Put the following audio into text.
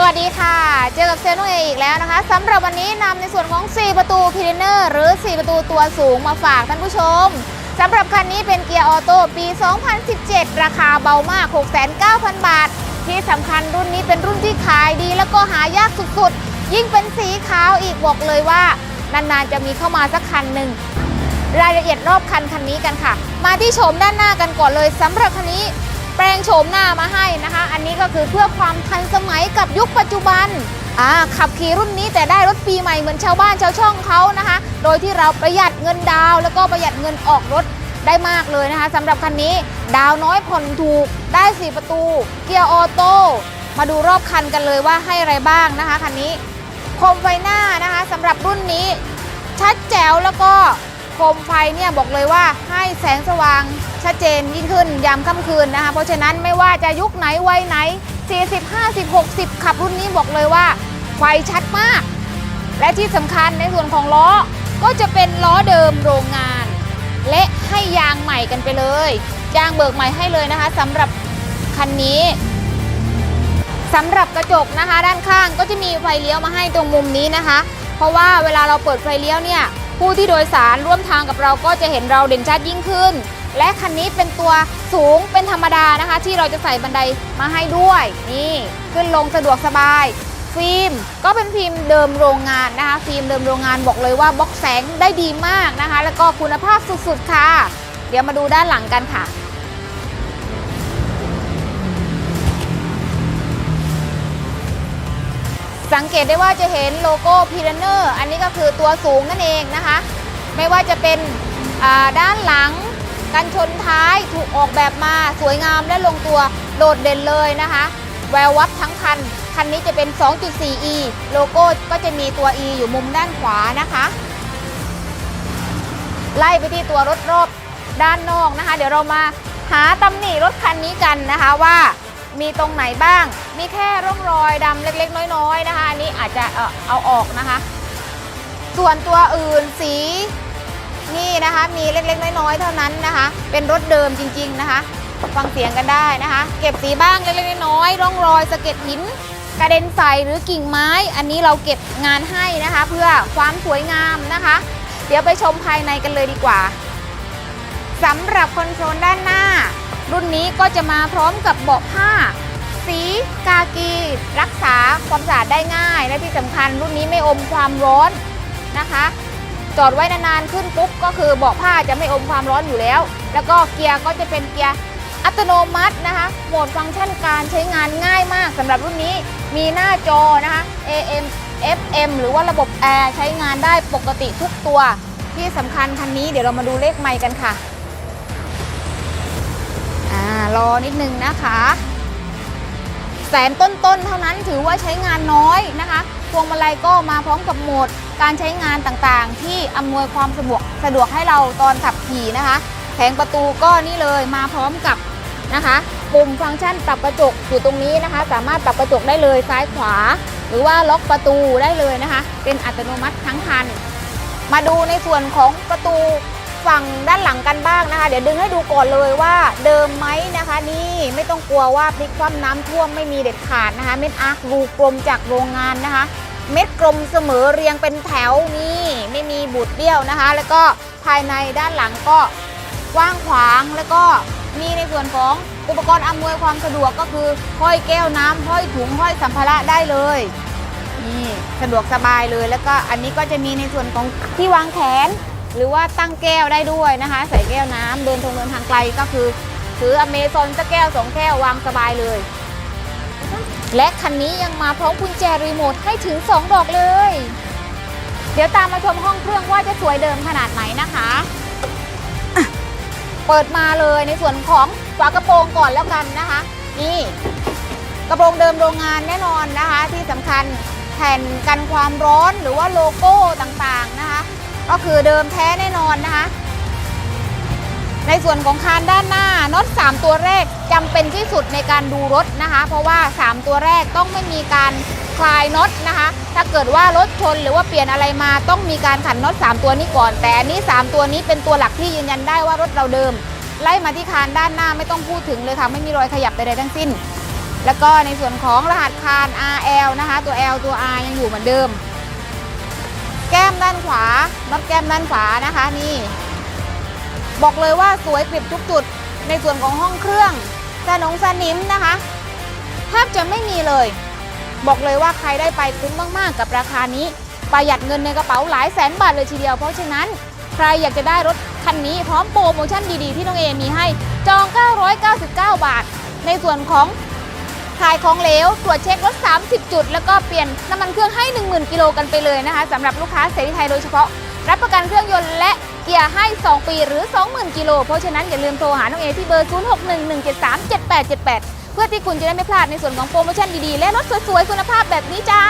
สวัสดีค่ะ เจอกับเซนุ่งเออีกแล้วนะคะสำหรับวันนี้นำในส่วนของ 4 ประตูพีเนอร์หรือ 4 ประตูตัวสูงมาฝากท่านผู้ชมสำหรับคันนี้เป็นเกียร์ออโต้ปี 2017 ราคาเบามาก 6,900 บาท ที่สำคัญรุ่นนี้เป็นรุ่นที่ขายดีแล้วก็หายากสุดๆ ยิ่งเป็นสีขาวอีกบอกเลยว่านานๆจะมีเข้ามาสักคันหนึ่งรายละเอียดรอบคันคันนี้กันค่ะ มาที่โฉมด้านหน้ากันก่อนเลยสำหรับคันนี้ แปลงโฉมหน้ามาให้นะคะ อันนี้ก็คือเพื่อความทันสมัยกับยุคปัจจุบันอ่าขับขี่รุ่นนี้แต่ได้รถปีใหม่เหมือนชาวบ้านชาวช่องเขานะคะ โดยที่เราประหยัดเงินดาวแล้วก็ประหยัดเงินออกรถได้มากเลยนะคะสำหรับคันนี้ดาวน้อยผ่อนถูกได้ 4 ประตู เกียร์ออโต้มาดูรอบคันกันเลยว่าให้อะไรบ้างนะคะคันนี้โคมไฟหน้านะคะสำหรับรุ่นนี้ชัดแจ๋วแล้วก็โคมไฟเนี่ยบอกเลยว่าให้แสงสว่าง ชัดเจนยิ่งขึ้นยามค่ำคืนนะคะ เพราะฉะนั้นไม่ว่าจะยุคไหนวัยไหน 40 50 60 ขับรุ่นนี้บอกเลยว่าไฟชัดมาก และที่สำคัญในส่วนของล้อก็จะเป็นล้อเดิมโรงงาน และให้ยางใหม่กันไปเลยยางเบิกใหม่ให้เลยนะคะสำหรับคันนี้สำหรับกระจกนะคะ ด้านข้างก็จะมีไฟเลี้ยวมาให้ตรงมุมนี้นะคะ เพราะว่าเวลาเราเปิดไฟเลี้ยวเนี่ยผู้ที่โดยสารร่วมทางกับเราก็จะเห็นเราเด่นชัดยิ่งขึ้น และคันนี้เป็นตัวสูงเป็นธรรมดานะคะ ที่เราจะใส่บันไดมาให้ด้วย นี่ขึ้นลงสะดวกสบาย ฟิล์มก็เป็นฟิล์มเดิมโรงงานนะคะ ฟิล์มเดิมโรงงานบอกเลยว่าบล็อกแสงได้ดีมากนะคะ แล้วก็คุณภาพสุดๆค่ะ เดี๋ยวมาดูด้านหลังกันค่ะสังเกตได้ว่าจะเห็นโลโก้พีรเนอร์อันนี้ก็คือตัวสูงนั่นเองนะคะ ไม่ว่าจะเป็นด้านหลัง กันชนท้ายถูกออกแบบมาสวยงามและลงตัวโดดเด่นเลยนะคะ แวววับทั้งคัน คันนี้จะเป็น 2.4e โลโก้ก็จะมีตัว e อยู่มุมด้านขวานะคะ ไล่ไปที่ตัวรถรอบด้านนอกนะคะ เดี๋ยวเรามาหาตำหนิรถคันนี้กันนะคะว่ามีตรงไหนบ้าง มีแค่ร่องรอยดำเล็กๆ น้อยๆนะคะ อันนี้อาจจะเออเอาออกนะคะ ส่วนตัวอื่นสี นี่นะคะมีเล็กๆน้อยๆเท่านั้นนะคะ เป็นรถเดิมจริง ๆนะคะ ฟังเสียงกันได้นะคะ เก็บสีบ้างเล็กๆน้อยๆร่องรอยสะเก็ดหิน กระเด็นใส่หรือกิ่งไม้ อันนี้เราเก็บงานให้นะคะ เพื่อความสวยงามนะคะ เดี๋ยวไปชมภายในกันเลยดีกว่าสำหรับคอนโซลด้านหน้า รุ่นนี้ก็จะมาพร้อมกับเบาะผ้า สีกากี รักษาความสะอาดได้ง่าย และที่สำคัญรุ่นนี้ไม่อมความร้อนนะคะ จอดไว้นานๆขึ้นปุ๊บก็คือเบาะผ้าจะไม่อมความร้อนอยู่แล้ว แล้วก็เกียร์ก็จะเป็นเกียร์อัตโนมัตินะคะ โหมดฟังก์ชันการใช้งานง่ายมากสำหรับรุ่นนี้มีหน้าจอนะคะ AM FM หรือว่าระบบแอร์ใช้งานได้ปกติทุกตัว ที่สำคัญคันนี้เดี๋ยวเรามาดูเลขไมค์กันค่ะอ่ารอนิดนึงนะคะแสนต้นๆเท่านั้นถือว่าใช้งานน้อยนะคะ พวงมาลัยก็มาพร้อมกับโหมด การใช้งานต่างๆ ที่อำนวยความสะดวกสะดวกให้เราตอนขับขี่นะคะ แผงประตูก็นี่เลยมาพร้อมกับนะคะ ปุ่มฟังก์ชันปรับกระจกอยู่ตรงนี้นะคะ สามารถปรับกระจกได้เลยซ้ายขวา หรือว่าล็อกประตูได้เลยนะคะ เป็นอัตโนมัติทั้งคัน มาดูในส่วนของประตูฝั่งด้านหลังกันบ้างนะคะ เดี๋ยวดึงให้ดูก่อนเลยว่าเดิมไหมนะคะ นี่ไม่ต้องกลัวว่าพลิกคว่ำน้ำท่วมไม่มีเด็ดขาดนะคะ เม็ดอาร์ครูกลมจากโรงงานนะคะ เม็ดกลมเสมอเรียงเป็นแถวนี่ไม่มีบุดเบี้ยวนะคะ แล้วก็ภายในด้านหลังก็กว้างขวางแล้วก็มีในส่วนของอุปกรณ์อำนวยความสะดวกก็คือห้อยแก้วน้ำห้อยถุงห้อยสัมภาระได้เลยนี่สะดวกสบายเลยแล้วก็อันนี้ก็จะมีในส่วนของที่วางแขน หรือว่าตั้งแก้วได้ด้วยนะคะ ใส่แก้วน้ำเดินทงเดินทางไกลก็คือถืออเมซอนสักแก้วสองแก้ววางสบายเลย และคันนี้ยังมาพร้อมกุญแจรีโมทให้ถึง 2 ดอกเลย เดี๋ยวตามมาชมห้องเครื่องว่าจะสวยเดิมขนาดไหนนะคะะเปิดมาเลยในส่วนของฝากระโปรงก่อนแล้วกันนะคะ นี่กระโปรงเดิมโรงงานแน่นอนนะคะ ที่สำคัญแผ่นกันความร้อนหรือว่าโลโก้ต่างๆนะคะ ก็คือเดิมแท้แน่นอนนะคะ ในส่วนของคานด้านหน้าน็อต3ตัวแรกจำเป็นที่สุดในการดูรถนะคะ เพราะว่า 3 ตัวแรกต้องไม่มีการคลายน็อตนะคะ ถ้าเกิดว่ารถชนหรือว่าเปลี่ยนอะไรมาต้องมีการขันน็อต3ตัวนี้ก่อน แต่อันนี้ 3 ตัวนี้เป็นตัวหลักที่ยืนยันได้ว่ารถเราเดิม ไล่มาที่คานด้านหน้าไม่ต้องพูดถึงเลยค่ะไม่มีรอยขยับใดๆทั้งสิ้น แล้วก็ในส่วนของรหัสคาน RL นะคะ ตัว L ตัว R ยังอยู่เหมือนเดิม แก้มด้านขวาน็อตแก้มด้านขวานะคะนี่ บอกเลยว่าสวยกริบทุกจุดในส่วนของห้องเครื่องสนงสนิมนะคะแทบจะไม่มีเลย บอกเลยว่าใครได้ไปคุ้มมากๆ กับราคานี้ ประหยัดเงินในกระเป๋าหลายแสนบาทเลยทีเดียว เพราะฉะนั้นใครอยากจะได้รถคันนี้พร้อมโปรโมชั่นดีๆ ที่น้องเอมีให้จอง 999 บาท ในส่วนของถ่ายของเหลว ตรวจเช็ครถ 30 จุด แล้วก็เปลี่ยนน้ำมันเครื่องให้ 10,000 กิโลกันไปเลยนะคะสำหรับลูกค้าเสรีไทยโดยเฉพาะ รับประกันเครื่องยนต์และ เกียร์ให้ 2 ปีหรือ 20,000 กิโล เพราะฉะนั้นอย่าลืมโทรหาน้องเอที่เบอร์ 0611737878 เพื่อที่คุณจะได้ไม่พลาดในส่วนของโปรโมชั่นดีๆ และรถสวยๆ คุณภาพแบบนี้จ้า